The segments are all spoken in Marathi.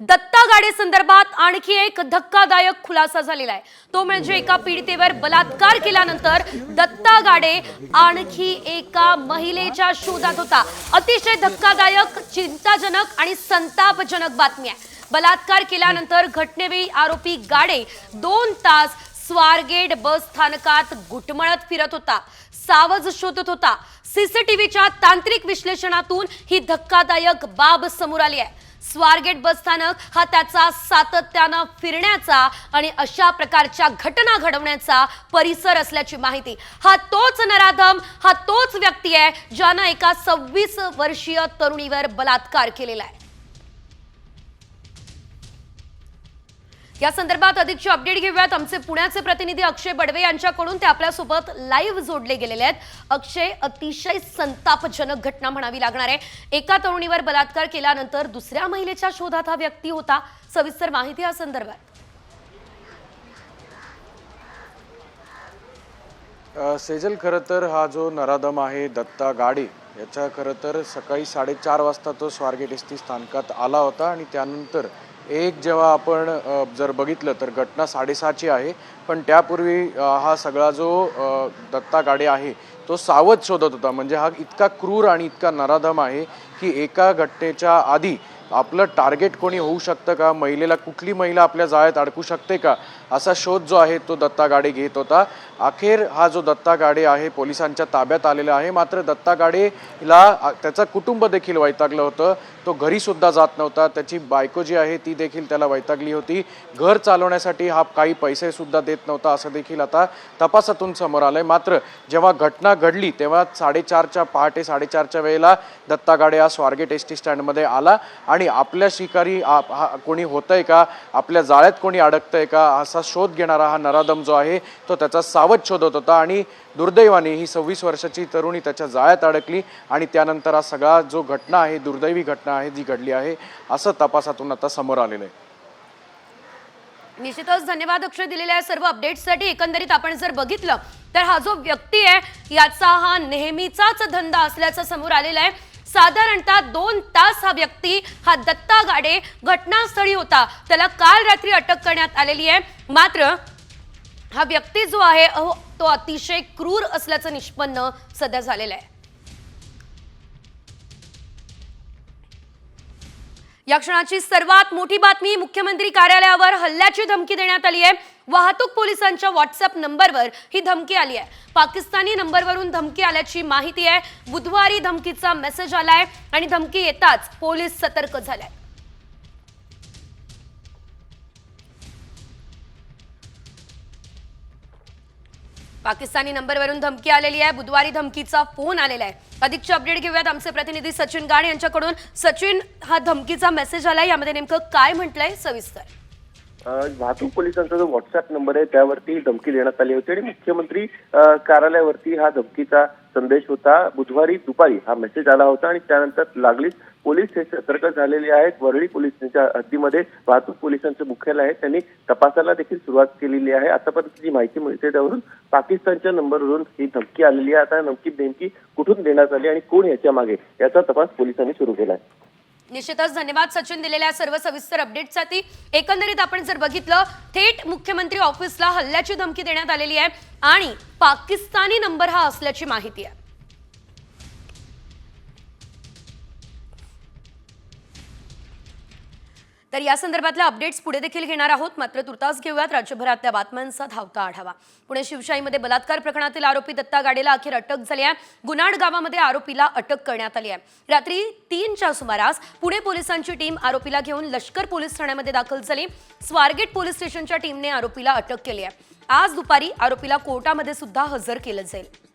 दत्ता गाडे संदर्भात आणखी एक धक्कादायक खुलासा झालेला आहे. तो म्हणजे एका पीडितेवर बलात्कार केल्यानंतर दत्ता गाडे आणखी एका महिलेच्या शोधात होता. अतिशय धक्कादायक चिंताजनक आणि संतापजनक बातमी आहे. बलात्कार केल्यानंतर घटनेवेळी आरोपी गाडे दोन तास स्वारगेट बस स्थानकात घुटमळत फिरत होता. सावज शोधत होता. सीसीटीव्हीच्या तांत्रिक विश्लेषणातून ही धक्कादायक बाब समोर आली आहे. स्वारगेट बस स्थानक हा त्याचा सातत्यानं फिरण्याचा आणि अशा प्रकारच्या घटना घडवण्याचा परिसर असल्याची माहिती. हा तोच नराधम हा तोच व्यक्ती आहे ज्यानं एका सव्वीस वर्षीय तरुणीवर बलात्कार केलेला आहे. या संदर्भात अधिकची अपडेट घेऊयात. आमचे पुण्याचे प्रतिनिधी अक्षय बडवे यांच्याकडून ते आपल्यासोबत लाईव्ह जोडले गेलेले आहेत. अक्षय अतिशय संतापजनक घटना म्हणावी लागणार आहे. एका तरुणीवर बलात्कार केल्यानंतर दुसऱ्या महिलेच्या शोधात हा व्यक्ती होता. सविस्तर माहिती या संदर्भात. सेजल खरं तर हा जो नराधम आहे दत्ता गाडे याच्या खरं तर सकाळी साडेचार वाजता तो स्वारगेट एस टी स्थानकात आला होता आणि त्यानंतर एक जेव्हा आपण जर बघितलं तर घटना साडेसहाची आहे पण त्यापूर्वी हा सगळा जो दत्ता गाडे आहे तो सावध शोधत होता. म्हणजे हा इतका क्रूर आणि इतका नराधम आहे की एका घटनेच्या आधी आपलं टार्गेट कोणी होऊ शकतं का? महिलेला कुठली महिला आपल्या जाळ्यात अडकू शकते का? असा शोध जो आहे तो दत्ता गाडे घेत होता. अखेर हा जो दत्ता गाडे आहे पोलिसांच्या ताब्यात आलेला आहे. मात्र दत्ता गाडेला त्याचं कुटुंब देखील वैतागलं होतं. तो घरीसुद्धा जात नव्हता. त्याची बायको जी आहे ती देखील त्याला वैतागली होती. घर चालवण्यासाठी हा काही पैसेसुद्धा देत नव्हता असं देखील आता तपासातून समोर आलं आहे मात्र जेव्हा घटना घडली तेव्हा साडेचारच्या पहाटे साडेचारच्या वेळेला दत्ता गाडे हा स्वारगेट एस टी स्टँडमध्ये आला. आणि आपल्या शिकारी आप- हा कोणी होतंय का? आपल्या जाळ्यात कोणी अडकतंय का? असा शोध घेणारा हा नराधम जो आहे तो त्याचा सावध शोधत होता आणि दुर्दैवाने ही सव्वीस वर्षाची तरुणी त्याच्या जाळ्यात अडकली आणि त्यानंतर हा सगळा जो घटना आहे दुर्दैवी घटना आहे जी घडली आहे असं तपासातून आता समोर आलेलं आहे. निश्चितच धन्यवाद अक्षय दिलेल्या सर्व अपडेट्ससाठी एकंदरीत आपण जर बघितलं तर हा जो व्यक्ती आहे याचा हा नेहमीचाच धंदा असल्याचं समोर आलेला आहे. साधारणतः दोन तास हा व्यक्ती हा दत्ता गाडे घटनास्थळी होता. त्याला काल रात्री अटक करण्यात आलेली आहे. मात्र हा व्यक्ती जो आहे अहो, तो अतिशय क्रूर असल्याचं निष्पन्न सध्या झालेलं आहे. या क्षणाची सर्वात मोठी बातमी मुख्यमंत्री कार्यालयावर हल्ल्याची धमकी देण्यात आली आहे. वाहतूक पोलिसांच्या व्हॉट्सअप नंबरवर ही धमकी आली आहे. पाकिस्तानी नंबरवरून धमकी आल्याची माहिती आहे. बुधवारी धमकीचा मेसेज आलाय आणि धमकी येताच पोलीस सतर्क झालाय पाकिस्तानी नंबरवरून धमकी आलेली आहे. बुधवारी धमकीचा फोन आलेला आहे. अधिकची अपडेट घेऊयात. आमचे प्रतिनिधी सचिन गाण यांच्याकडून. सचिन हा धमकीचा मेसेज आलाय. यामध्ये नेमकं काय म्हटलंय सविस्तर? वाहतूक पोलिसांचा जो व्हॉट्सअप नंबर आहे त्यावरती धमकी देण्यात आली होती आणि मुख्यमंत्री कार्यालयावरती हा धमकीचा संदेश होता. बुधवारी दुपारी हा मेसेज आला होता आणि त्यानंतर लागलीच पोलीस हे सतर्क झालेले आहेत. वरळी पोलिसांच्या हद्दीमध्ये वाहतूक पोलिसांचं मुख्यालय आहे. त्यांनी तपासाला देखील सुरुवात केलेली आहे. आतापर्यंत जी माहिती मिळते त्यावरून पाकिस्तानच्या नंबरवरून ही धमकी आलेली आहे. आता धमकी नेमकी कुठून देण्यात आली आणि कोण याच्या मागे? याचा तपास पोलिसांनी सुरू केला आहे. निश्चितच धन्यवाद सचिन दिलेल्या सर्व सविस्तर अपडेटसाठी एकंदरीत आपण जर बघितलं थेट मुख्यमंत्री ऑफिसला हल्ल्याची धमकी देण्यात आलेली आहे आणि पाकिस्तानी नंबर हा असल्याची माहिती आहे. तर या संदर्भातल्या अपडेट्स पुढे देखील घेणार आहोत. मात्र तुर्तास घेऊयात. राज्यभरातल्या बातम्यांचा धावता आढावा. पुणे शिवशाहीमध्ये बलात्कार प्रकरणातील आरोपी दत्ता गाडेला अखेर अटक झाली आहे. गुनाड गावामध्ये आरोपीला अटक करण्यात आली आहे. रात्री तीनच्या सुमारास पुणे पोलिसांची टीम आरोपीला घेऊन लष्कर पोलीस ठाण्यामध्ये दाखल झाली. स्वारगेट पोलीस स्टेशनच्या टीमने आरोपीला अटक केली आहे. आज दुपारी आरोपीला कोर्टामध्ये सुद्धा हजर केलं जाईल.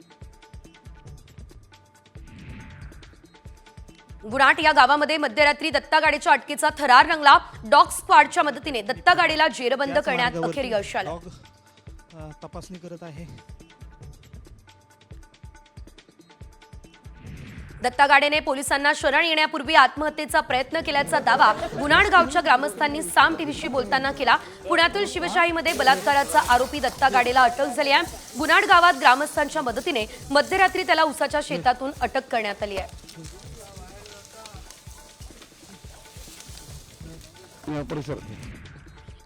गुणाट या गावामध्ये मध्यरात्री दत्ता गाडीच्या अटकेचा थरार रंगला. डॉग स्क्वॉडच्या मदतीने दत्ता गाडीला जेरबंद करण्यात अखेर यश आलं. तपासणी करत आहे. दत्ता गाडेने पोलिसांना शरण येण्यापूर्वी आत्महत्येचा प्रयत्न केल्याचा दावा गुन्हाड गावच्या ग्रामस्थांनी साम टीव्हीशी बोलताना केला. पुण्यातील शिवशाहीमध्ये बलात्काराचा आरोपी दत्ता गाडेला अटक झाली आहे. गुन्हाड गावात ग्रामस्थांच्या मदतीने मध्यरात्री त्याला उसाच्या शेतातून अटक करण्यात आली आहे.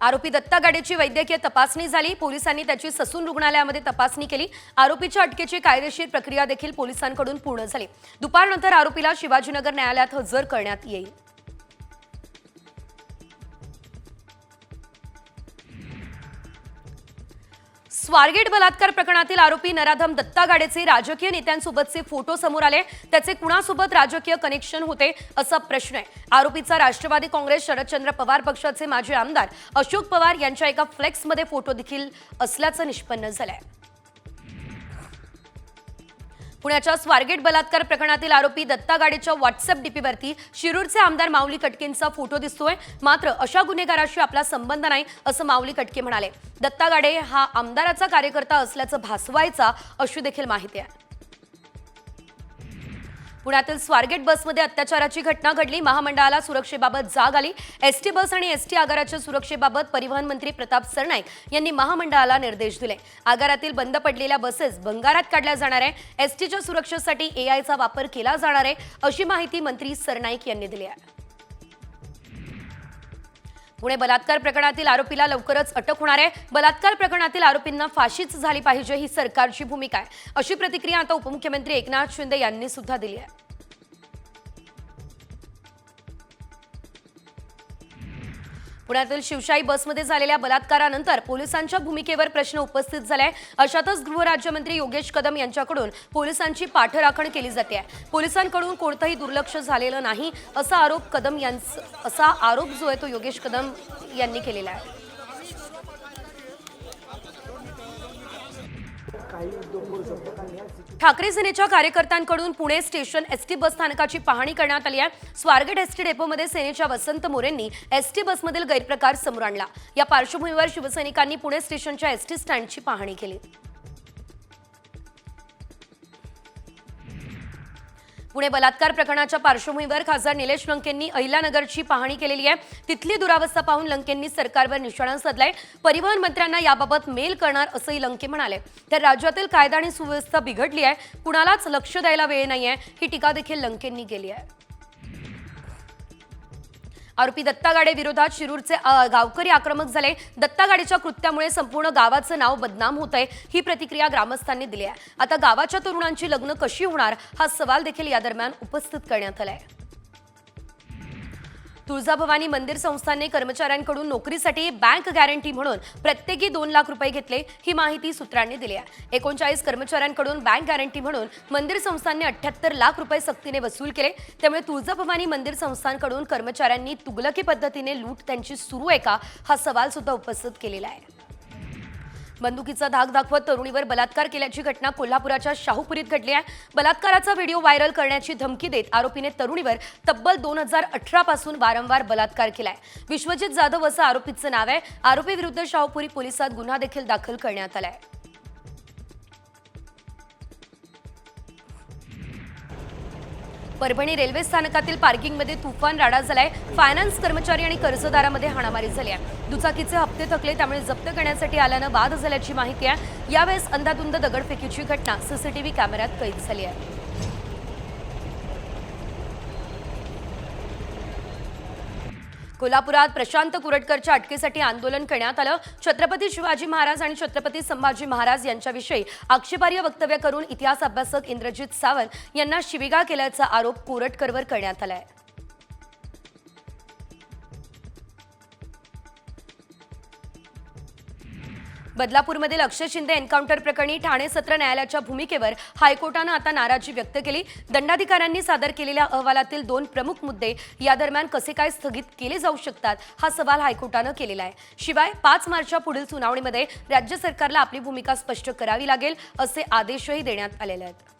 आरोपी दत्ता गाडेची वैद्यकीय तपासणी झाली. पोलिसांनी त्याची ससून रुग्णालयामध्ये तपासणी केली. आरोपीच्या अटकेची कायदेशीर प्रक्रिया देखील पोलिसांकडून पूर्ण झाली. दुपारनंतर आरोपीला शिवाजीनगर न्यायालयात हजर करण्यात येईल. स्वारगेट बलात्कार प्रकरणातील आरोपी नराधम दत्ता गाडेचे राजकीय नेत्यांसोबतचे फोटो समोर आले. त्याचे कुणासोबत राजकीय कनेक्शन होते असा प्रश्न आहे. आरोपीचा राष्ट्रवादी काँग्रेस शरदचंद्र पवार पक्षाचे माजी आमदार अशोक पवार यांच्या एका फ्लेक्समध्ये फोटो देखील असल्याचं निष्पन्न झालंय. पुण्याच्या स्वारगेट बलात्कार प्रकरणातील आरोपी दत्ता गाडेच्या व्हॉट्सअप डीपीवरती शिरूरचे आमदार माऊली कटकेंचा फोटो दिसतोय. मात्र अशा गुन्हेगाराशी आपला संबंध नाही असं माऊली कटके म्हणाले. दत्ता गाडे हा आमदाराचा कार्यकर्ता असल्याचं भासवायचा अशी देखील माहिती आहे. पुण्यातील स्वारगेट बसमध्ये अत्याचाराची घटना घडली. महामंडळाला सुरक्षेबाबत जाग आली. एसटी बस आणि एसटी आगाराच्या सुरक्षेबाबत परिवहन मंत्री प्रताप सरनाईक यांनी महामंडळाला निर्देश दिले. आगारातील बंद पडलेल्या बसेस भंगारात काढल्या जाणार आहे. एसटीच्या सुरक्षेसाठी एआयचा वापर केला जाणार आहे अशी माहिती मंत्री सरनाईक यांनी दिली आहे. पुणे बलात्कार प्रकरणातील आरोपीला लवकरच अटक होणार आहे. बलात्कार प्रकरणातील आरोपींना फाशीच झाली पाहिजे ही सरकारची भूमिका आहे. अशी प्रतिक्रिया आता उपमुख्यमंत्री एकनाथ शिंदे यांनी सुद्धा दिली आहे. पुण्यातील शिवशाही बसमध्ये झालेल्या बलात्कारानंतर पोलिसांच्या भूमिकेवर प्रश्न उपस्थित झालाय अशातच गृहराज्यमंत्री योगेश कदम यांच्याकडून पोलिसांची पाठराखण केली जाते. पोलिसांकडून कोणतंही दुर्लक्ष झालेलं नाही असा आरोप कदम यांचा असा आरोप जो आहे तो योगेश कदम यांनी केलेला आहे. ठाकरे सेनेच्या कार्यकर्त्यांकडून पुणे स्टेशन एसटी बस स्थानकाची पाहणी करण्यात आली आहे. स्वारगेट एसटी डेपोमध्ये सेनेच्या वसंत मोरेंनी एसटी बसमधील गैरप्रकार समोर आणला. या पार्श्वभूमीवर शिवसैनिकांनी पुणे स्टेशनच्या एसटी स्टँडची पाहणी केली. पुणे बलात्कार प्रकरणाच्या पार्श्वभूमीवर खासदार निलेश लंकेंनी अहिल्यानगरची पाहणी केलेली आहे. तिथली दुरावस्था पाहून लंकेंनी सरकारवर निशाणा साधलाय. परिवहन मंत्र्यांना याबाबत मेल करणार असंही लंके म्हणाले. तर राज्यातील कायदा आणि सुव्यवस्था बिघडली आहे. कुणालाच लक्ष द्यायला वेळ नाही आहे ही टीका देखील लंकेंनी केली आहे. आरोपी दत्ता गाडे विरोधात शिरूरचे गावकरी आक्रमक झाले. दत्ता गाडेच्या कृत्यामुळे संपूर्ण गावाचं नाव बदनाम होत आहे ही प्रतिक्रिया ग्रामस्थांनी दिली आहे. आता गावाच्या तरुणांची लग्न कशी होणार हा सवाल देखील या दरम्यान उपस्थित करण्यात आलाय. तुळजाभवानी मंदिर संस्थानने कर्मचाऱ्यांकडून नोकरीसाठी बँक गॅरंटी म्हणून प्रत्येकी दोन लाख रुपये घेतले ही माहिती सूत्रांनी दिली आहे. एकोणचाळीस कर्मचाऱ्यांकडून बँक गॅरंटी म्हणून मंदिर संस्थानने अठ्याहत्तर लाख रुपये सक्तीने वसूल केले. त्यामुळे तुळजाभवानी मंदिर संस्थानकडून कर्मचाऱ्यांनी तुगलकी पद्धतीने लूट त्यांची सुरू आहे का? हा सवाल सुद्धा उपस्थित केलेला आहे. बंदुकीचा धाक दाखवत तरुणीवर बलात्कार केल्याची घटना कोल्हापुराच्या शाहूपुरीत घडली आहे. बलात्काराचा व्हिडिओ व्हायरल करण्याची धमकी देत आरोपीने तरुणीवर तब्बल दोन हजार अठरा पासून वारंवार बलात्कार केलाय. विश्वजित जाधव असं आरोपीचं नाव आहे. आरोपी विरुद्ध शाहूपुरी पोलिसात गुन्हा देखील दाखल करण्यात आलाय. परभणी रेल्वे स्थानकातील पार्किंगमध्ये तुफान राडा झालाय. फायनान्स कर्मचारी आणि कर्जदारामध्ये हाणामारी झाली आहे. दुचाकीचे हप्ते थकले त्यामुळे जप्त करण्यासाठी आल्यानं वाद झाल्याची माहिती आहे. यावेळेस अंधाधुंद दगडफेकीची घटना सीसीटीव्ही कॅमेऱ्यात कैद झाली आहे. कोल्हापुरात प्रशांत कुरटकरच्या अटकेसाठी आंदोलन करण्यात आलं. छत्रपती शिवाजी महाराज आणि छत्रपती संभाजी महाराज यांच्याविषयी आक्षेपार्ह वक्तव्य करून इतिहास अभ्यासक इंद्रजित सावंत यांना शिविगा केल्याचा आरोप कुरटकरवर करण्यात आलाय. बदलापूरमध्ये अक्षय शिंदे एन्काउंटर प्रकरणी ठाणे सत्र न्यायालयाच्या भूमिकेवर हायकोर्टानं आता नाराजी व्यक्त केली. दंडाधिकाऱ्यांनी सादर केलेल्या अहवालातील दोन प्रमुख मुद्दे या दरम्यान कसे काय स्थगित केले जाऊ शकतात हा सवाल हायकोर्टानं केलेला आहे. शिवाय पाच मार्चच्या पुढील सुनावणीमध्ये राज्य सरकारला आपली भूमिका स्पष्ट करावी लागेल असे आदेशही देण्यात आलेले आहेत.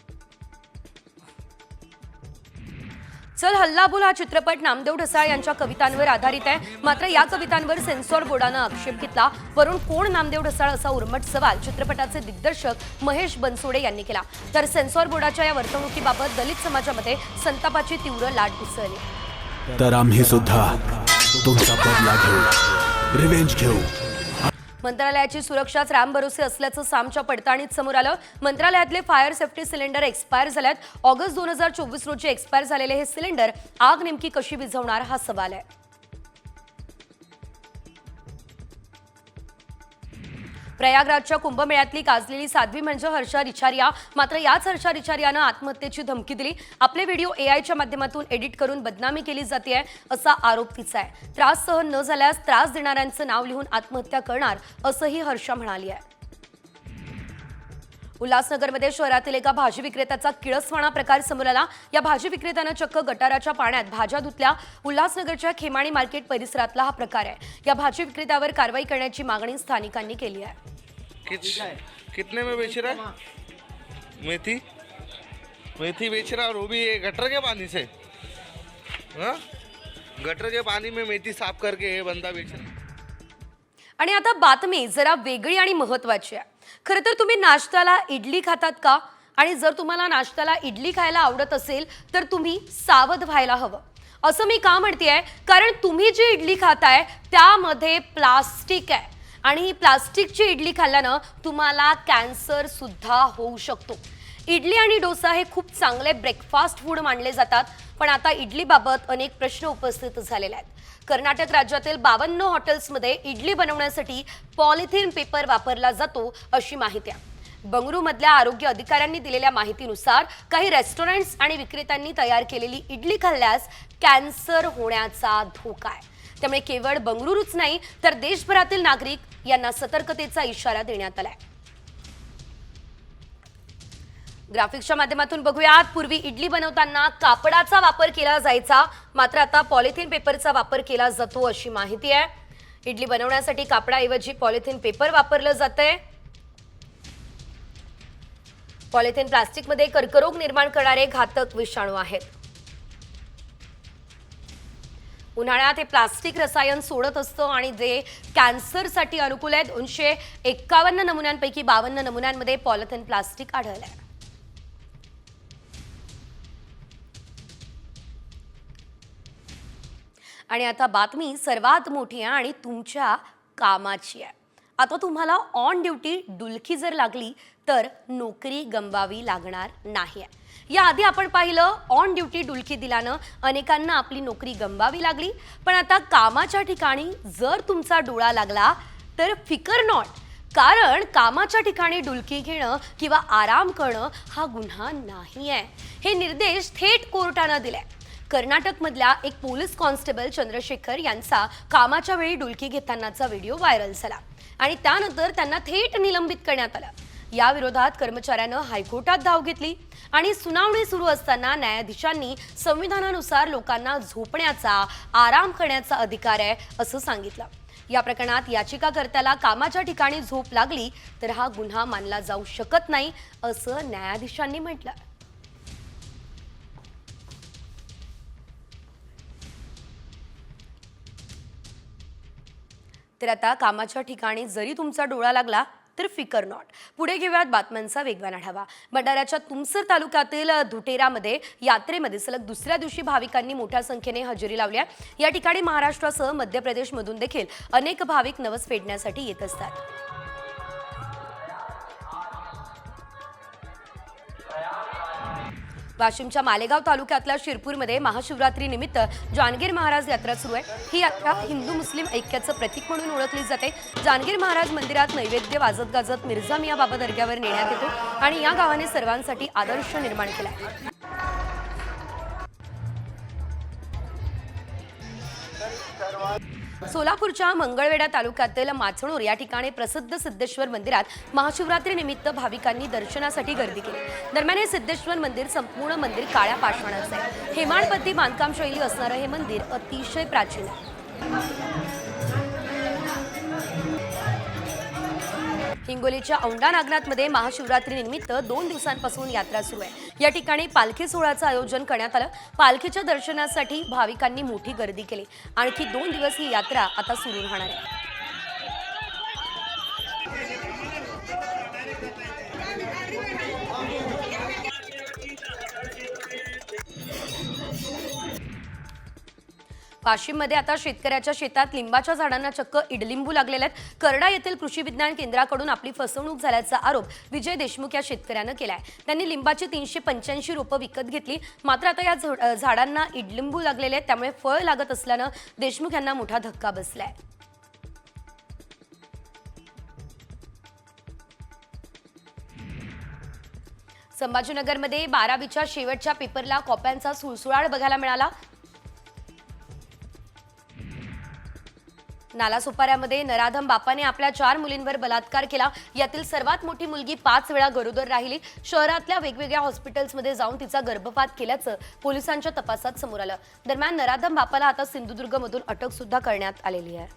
चल हल्ला बोल हा चित्रपट. नामदेव ढसाळ यांच्या कवितांवर आधारित आहे. मात्र या कवितांवर सेन्सॉर बोर्डानं आक्षेप घेतला. वरून कोण नामदेव ढसाळ असा उर्मट सवाल चित्रपटाचे दिग्दर्शक महेश बनसोडे यांनी केला. तर सेन्सॉर बोर्डाच्या या वर्तणुकीबाबत दलित समाजामध्ये संतापाची तीव्र लाट उसळली. तर आम्ही सुद्धा तुमचा बदला घेऊ. रिव्हेंज घेऊ. मंत्रालयाची सुरक्षाच राम भरोसे असल्याचं सामच्या पडताळणीत समोर आलं. मंत्रालयातले फायर सेफ्टी सिलेंडर एक्सपायर झाल्यात. ऑगस्ट दोन हजार चोवीस रोजी एक्सपायर झालेले हे सिलेंडर आग नेमकी कशी विझवणार हा सवाल आहे. प्रयागराजच्या कुंभमेळ्यातली गाजलेली साध्वी म्हणजे हर्षा रिचारिया मात्र याच हर्षा रिचारियानं आत्महत्येची धमकी दिली. आपले व्हिडिओ एआयच्या माध्यमातून एडिट करून बदनामी केली जाते असा आरोप तिचा आहे. त्रास सहन न झाल्यास त्रास देणाऱ्यांचं नाव लिहून आत्महत्या करणार असंही हर्षा म्हणाली आहे उल्हासनगरमध्ये शहरातील एका भाजी विक्रेत्याचा किळसवाणा प्रकार समोर आला. या भाजी विक्रेत्यानं चक्क गटाराच्या पाण्यात भाज्या धुतल्या. उल्हासनगरच्या खेमाणी मार्केट परिसरातला हा प्रकार आहे. या भाजी विक्रेत्यावर कारवाई करण्याची मागणी स्थानिकांनी केली आहे. कित, कितने में बेच रहा है? मेथी? मेथी बेच रहा और वो भी ये गटर के पानी से। हाँ? गटर के पानी में मेथी साफ करके ये बंदा बेच रहा आणि आता बातमी जरा वेगळी आणि महत्वाची आहे. खरं तर तुम्ही नाश्त्याला इडली खातात का? आणि जर तुम्हाला नाश्त्याला इडली खायला आवडत असेल तर तुम्ही सावध व्हायला हवं. असं मी का म्हणतेय? कारण तुम्ही जी इडली खाताय त्यामध्ये प्लास्टिक आहे. आणि ही प्लास्टिकची इडली खाल्ल्यानं तुम्हाला कॅन्सर सुद्धा होऊ शकतो. इडली आणि डोसा हे खूप चांगले ब्रेकफास्ट फूड मानले जातात. पण आता इडलीबाबत अनेक प्रश्न उपस्थित झालेले आहेत. कर्नाटक राज्यातील बावन्न हॉटेल्समध्ये इडली बनवण्यासाठी पॉलिथिन पेपर वापरला जातो अशी माहिती आहे. बंगळुरूमधल्या आरोग्य अधिकाऱ्यांनी दिलेल्या माहितीनुसार काही रेस्टॉरंट्स आणि विक्रेत्यांनी तयार केलेली इडली खाल्ल्यास कॅन्सर होण्याचा धोका आहे. त्यामुळे केवळ बंगळुरूच नाही तर देशभरातील नागरिक यांना सतर्कतेचा इशारा देण्यात आला आहे ग्राफिक्सच्या माध्यमातून बघूयात. पूर्वी इडली बनवताना कापडाचा वापर केला जायचा. मात्र आता पॉलिथिन पेपरचा वापर केला जातो अशी माहिती आहे. इडली बनवण्यासाठी कापडाऐवजी पॉलिथिन पेपर वापरलं जातंय. पॉलिथिन प्लास्टिकमध्ये कर्करोग निर्माण करणारे घातक विषाणू आहेत. उन्हाळ्यात हे प्लास्टिक रसायन सोडत असतं आणि जे कॅन्सरसाठी अनुकूल आहेत. दोनशे एक्कावन्न नमुन्यांपैकी बावन्न नमुन्यांमध्ये पॉलिथिन प्लास्टिक आढळलं आहे आणि आता बातमी सर्वात मोठी आहे आणि तुमच्या कामाची आहे. आता तुम्हाला ऑन ड्युटी डुलकी जर लागली तर नोकरी गमवावी लागणार नाही आहे. याआधी आपण पाहिलं ऑन ड्युटी डुलकी दिल्यानं अनेकांना आपली नोकरी गमवावी लागली. पण आता कामाच्या ठिकाणी जर तुमचा डोळा लागला तर फिकर नॉट कारण कामाच्या ठिकाणी डुलकी घेणं किंवा आराम करणं हा गुन्हा नाही आहे. हे निर्देश थेट कोर्टानं दिले कर्नाटकमधल्या एक पोलीस कॉन्स्टेबल चंद्रशेखर यांचा कामाच्या वेळी डुलकी घेतानाचा व्हिडिओ व्हायरल झाला. आणि त्यानंतर त्यांना थेट निलंबित करण्यात आलं. या विरोधात कर्मचाऱ्यानं हायकोर्टात धाव घेतली आणि सुनावणी सुरू असताना न्यायाधीशांनी संविधानानुसार लोकांना झोपण्याचा आराम करण्याचा अधिकार आहे असं सांगितलं. या प्रकरणात याचिकाकर्त्याला कामाच्या ठिकाणी झोप लागली तर हा गुन्हा मानला जाऊ शकत नाही असं न्यायाधीशांनी म्हटलं. तर आता कामाच्या ठिकाणी जरी तुमचा डोळा लागला तर फिकर नॉट. पुढे घेऊयात बातम्यांचा वेगवान आढावा. भंडाऱ्याच्या तुमसर तालुक्यातील धुटेरामध्ये यात्रेमध्ये सलग दुसऱ्या दिवशी भाविकांनी मोठ्या संख्येने हजेरी लावल्या या ठिकाणी महाराष्ट्रासह मध्य प्रदेशमधून देखील अनेक भाविक नवस फेडण्यासाठी येत असतात. वाशिमच्या मालेगाव तालुक्यातल्या शिरपूरमध्ये महाशिवरात्री निमित्त जानगीर महाराज यात्रा सुरू आहे. ही यात्रा हिंदू मुस्लिम ऐक्याचं प्रतीक म्हणून ओळखली जाते. जानगीर महाराज मंदिरात नैवेद्य वाजत गाजत मिर्झा मिया बाबा दर्ग्यावर नेण्यात येतो आणि या गावाने सर्वांसाठी आदर्श निर्माण केला सोलापूरच्या मंगळवेढा तालुक्यातील माचणूर या ठिकाणी प्रसिद्ध सिद्धेश्वर मंदिरात महाशिवरात्री निमित्त भाविकांनी दर्शनासाठी गर्दी केली. दरम्यान हे सिद्धेश्वर मंदिर संपूर्ण मंदिर काळ्या पाषाणाचं आहे. हेमाडपती बांधकाम शैली असणारं हे मंदिर अतिशय प्राचीन आहे. हिंगोलीच्या औंढा नागनाथमध्ये महाशिवरात्री निमित्त दोन दिवसांपासून यात्रा सुरू आहे. या ठिकाणी पालखी सोहळ्याचं आयोजन करण्यात आलं. पालखीच्या दर्शनासाठी भाविकांनी मोठी गर्दी केली. आणखी दोन दिवस ही यात्रा आता सुरू राहणार आहे. वाशिममध्ये आता शेतकऱ्याच्या शेतात लिंबाच्या झाडांना चक्क इडलिंबू लागलेले आहेत. करडा येथील कृषी विज्ञान केंद्राकडून आपली फसवणूक झाल्याचा आरोप विजय देशमुख या शेतकऱ्यानं केलाय. त्यांनी लिंबाची तीनशे पंच्याऐंशी रोपं विकत घेतली. मात्र आता या झाडांना इडलिंबू लागलेले आहेत. त्यामुळे फळ लागत असल्यानं देशमुख यांना मोठा धक्का बसलाय. संभाजीनगरमध्ये बारावीच्या शेवटच्या पेपरला कॉप्यांचा सुळसुळाट बघायला मिळाला. नालासोपाऱ्यामध्ये नराधम बापाने आपल्या चार मुलींवर बलात्कार केला. यातील सर्वात मोठी मुलगी पाच वेळा गरोदर राहिली. शहरातल्या वेगवेगळ्या हॉस्पिटल्समध्ये जाऊन तिचा गर्भपात केल्याचं पोलिसांच्या तपासात समोर आलं. दरम्यान नराधम बापाला आता सिंधुदुर्गमधून अटक सुद्धा करण्यात आलेली आहे.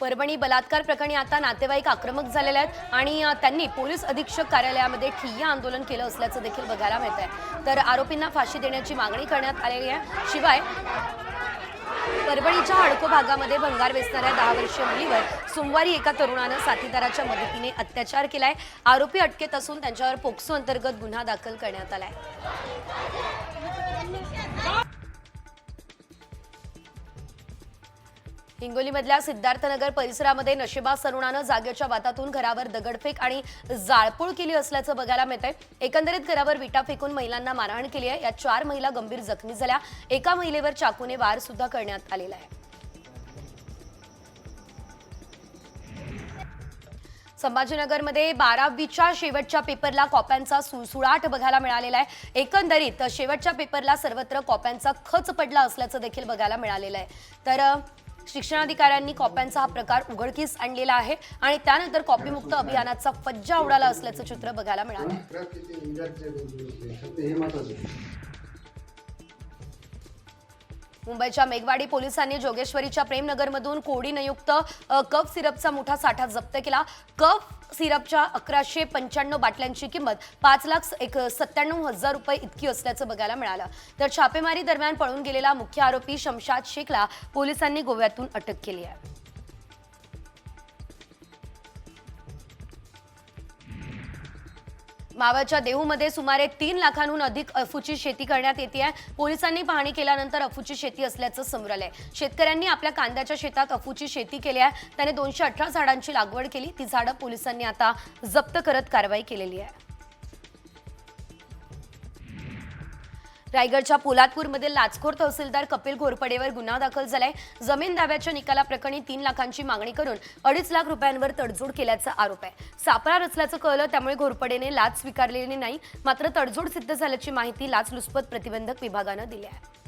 परभणी बलात्कार प्रकरणी आता नातेवाईक आक्रमक झालेले आहेत आणि त्यांनी पोलीस अधीक्षक कार्यालयामध्ये ठिय्या आंदोलन केलं असल्याचं देखील बघायला मिळत आहे तर आरोपींना फाशी देण्याची मागणी करण्यात आलेली आहे. शिवाय परभणीच्या हडको भागामध्ये भंगार वेचणाऱ्या दहा वर्षीय मुलीवर सोमवारी एका तरुणानं साथीदाराच्या मदतीने अत्याचार केलाय. आरोपी अटकेत असून त्यांच्यावर पोक्सो अंतर्गत गुन्हा दाखल करण्यात आलाय. हिंगोलीमधल्या सिद्धार्थनगर परिसरामध्ये नशिबा तरुणानं जागेच्या वातातून घरावर दगडफेक आणि जाळपोळ केली असल्याचं बघायला मिळतंय. एकंदरीत घरावर विटा फेकून महिलांना मारहाण केली आहे. या चार महिला गंभीर जखमी झाल्या. एका महिलेवर चाकूने वार सुद्धा करण्यात आलेला आहे. संभाजीनगरमध्ये बारावीच्या शेवटच्या पेपरला कॉप्यांचा सुळसुळाट बघायला मिळालेला आहे. एकंदरीत शेवटच्या पेपरला सर्वत्र कॉप्यांचा खच पडला असल्याचं देखील बघायला मिळालेलं आहे. तर शिक्षणाधिकाऱ्यांनी कॉप्यांचा हा प्रकार उघडकीस आणलेला आहे आणि त्यानंतर कॉपीमुक्त अभियानाचा फज्जा उडाला असल्याचं चित्र बघायला मिळालं. मुंबईच्या मेघवाडी पोलिसांनी जोगेश्वरीच्या प्रेमनगरमधून कोडी नियुक्त कफ सिरपचा मोठा साठा जप्त केला. कफ सिरपच्या अकराशे पंच्याण्णव बाटल्यांची किंमत पाच लाख एक सत्त्याण्णव हजार रुपये इतकी असल्याचं बघायला मिळालं. तर छापेमारी दरम्यान पळून गेलेला मुख्य आरोपी शमशाद शेखला पोलिसांनी गोव्यातून अटक केली आहे. मावळच्या देहूमध्ये सुमारे तीन लाखांहून अधिक अफूची शेती करण्यात येते आहे. पोलिसांनी पाहणी केल्यानंतर अफूची शेती असल्याचं समोर आलंय. शेतकऱ्यांनी आपल्या कांद्याच्या शेतात अफूची शेती केली आहे. त्याने दोनशे अठरा झाडांची लागवड केली. ती झाडं पोलिसांनी आता जप्त करत कारवाई केलेली आहे. रायगडच्या पोलादपूरमधील लाचखोर तहसीलदार कपिल घोरपडेवर गुन्हा दाखल झालाय. जमीन दाव्याच्या निकालाप्रकरणी तीन लाखांची मागणी करून अडीच लाख रुपयांवर तडजोड केल्याचा आरोप आहे. सापळा रचल्याचं कळलं त्यामुळे घोरपडेने लाच स्वीकारलेली नाही. मात्र तडजोड सिद्ध झाल्याची माहिती लाचलुचपत प्रतिबंधक विभागानं दिली आहे.